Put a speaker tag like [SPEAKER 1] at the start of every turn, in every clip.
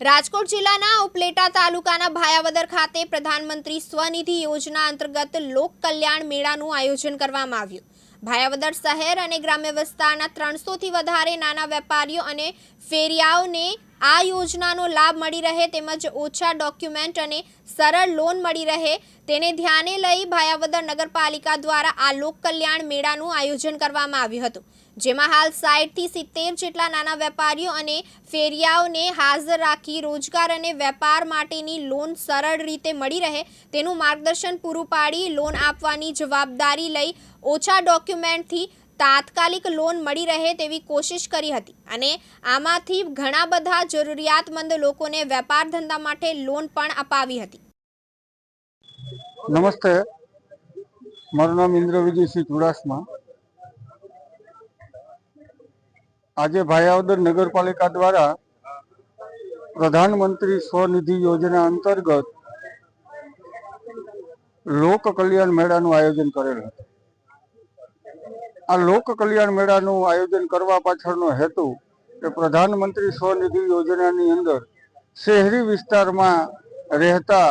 [SPEAKER 1] રાજકોટ જિલ્લાના ઉપલેટા તાલુકાના ભાયાવદર ખાતે પ્રધાનમંત્રી સ્વનિધિ યોજના અંતર્ગત લોક કલ્યાણ મેળાનું આયોજન કરવામાં આવ્યું. ભાયાવદર શહેર અને ગ્રામ્ય વિસ્તારના ત્રણસોથી વધારે નાના વેપારીઓ અને ફેરિયાઓને આ યોજનાનો લાભ મળી રહે તેમજ ઓછા ડોક્યુમેન્ટ અને સરળ લોન મળી રહે તેને ધ્યાને લઈ ભાયાવદર નગરપાલિકા દ્વારા આ લોક કલ્યાણ મેળાનું આયોજન કરવામાં આવ્યું હતું. જેમાં હાલ સાઠથી સિત્તેર જેટલા નાના વેપારીઓ અને ફેરિયાઓને હાજર રાખી રોજગાર અને વેપાર માટેની લોન સરળ રીતે મળી રહે તેનું માર્ગદર્શન પૂરું પાડી લોન આપવાની જવાબદારી લઈ ઓછા ડોક્યુમેન્ટથી તાત્કાલિક લોન મળી રહે તેવી કોશિશ કરી હતી અને આમાંથી ઘણા બધા જરૂરિયાતમંદ લોકોને વેપાર ધંધા માટે લોન પણ અપાવી હતી.
[SPEAKER 2] નમસ્તે. મારું નામ ઇન્દ્ર વિજયસિંહ ચુડાસમા. આજે ભાયાવદર નગરપાલિકા દ્વારા પ્રધાનમંત્રી સ્વનિધિ યોજના અંતર્ગત લોક કલ્યાણ મેળાનું આયોજન કરેલ હતું. આ લોક કલ્યાણ મેળાનું આયોજન કરવા પાછળનો હેતુ કે પ્રધાનમંત્રી સ્વનિધિ યોજનાની અંદર શહેરી વિસ્તારમાં રહેતા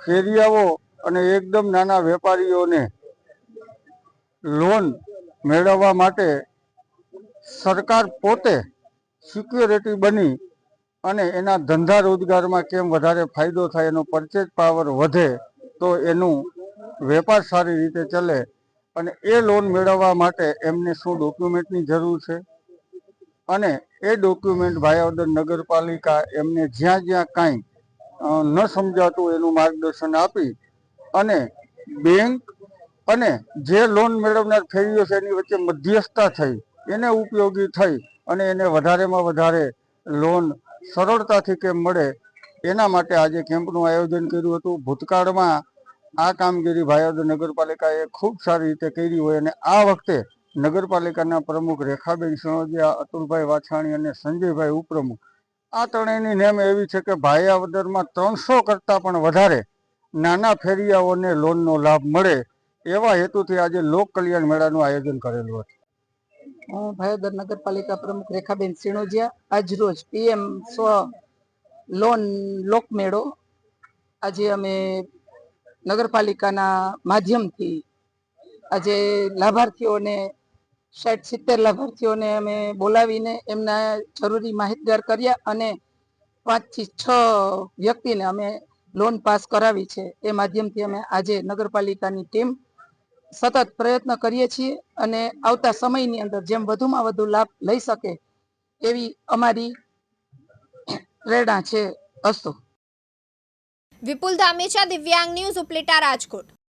[SPEAKER 2] ફેરિયાઓ અને એકદમ નાના વેપારીઓને લોન મેળવવા માટે સરકાર પોતે સિક્યોરિટી બની અને એના ધંધા રોજગારમાં કેમ વધારે ફાયદો થાય એનો પરચેજ પાવર વધે તો એનું વેપાર સારી રીતે ચલે અને એ લોન મેળવવા માટે એમને શું ડોક્યુમેન્ટની જરૂર છે? અને એ ડોક્યુમેન્ટ ભાયાવદર નગરપાલિકા એમને જ્યાં જ્યાં કાંઈ ન સમજાતું એનું માર્ગદર્શન આપી અને બેંક અને જે લોન મેળવનાર ફેરીઓ છે એની વચ્ચે મધ્યસ્થતા થઈ, એને ઉપયોગી થઈ અને એને વધારેમાં વધારે લોન સરળતાથી કેમ મળે એના માટે આજે કેમ્પનું આયોજન કર્યું હતું. ભૂતકાળમાં આ કામગીરી ભાયાવદર નગરપાલિકાએ ખૂબ સારી રીતે કરી હોય અને આ વખતે નગરપાલિકાના પ્રમુખ રેખાબેન સણોદિયા અતુલભાઈ વાછાણી અને સંજયભાઈ ઉપપ્રમુખ, આ ત્રણેયની નેમ એવી છે કે ભાયાવદરમાં ત્રણસો કરતાં પણ વધારે નાના ફેરિયાઓને લોનનો લાભ મળે એવા હેતુથી આજે લોક કલ્યાણ મેળાનું આયોજન કરેલું હતું.
[SPEAKER 3] હું ભાયોદર નગરપાલિકા પ્રમુખ રેખાબેન સિણોજિયા આજરોજ પીએમ સ્વ લોન લોકમેળો આજે અમે નગરપાલિકાના માધ્યમથી આજે લાભાર્થીઓને સાઠ સિત્તેર લાભાર્થીઓને અમે બોલાવીને એમના જરૂરી માહિતગાર કર્યા અને પાંચથી છ વ્યક્તિને અમે લોન પાસ કરાવી છે. એ માધ્યમથી અમે આજે નગરપાલિકાની ટીમ સતત પ્રયત્ન કરીએ છીએ અને આવતા સમયની અંદર જેમ વધુમાં વધુ લાભ લઈ શકે એવી અમારી પ્રેરણા છે અસ્તુ.
[SPEAKER 1] વિપુલ ધામેચા દિવ્યાંગ ન્યૂઝ ઉપલેટા રાજકોટ.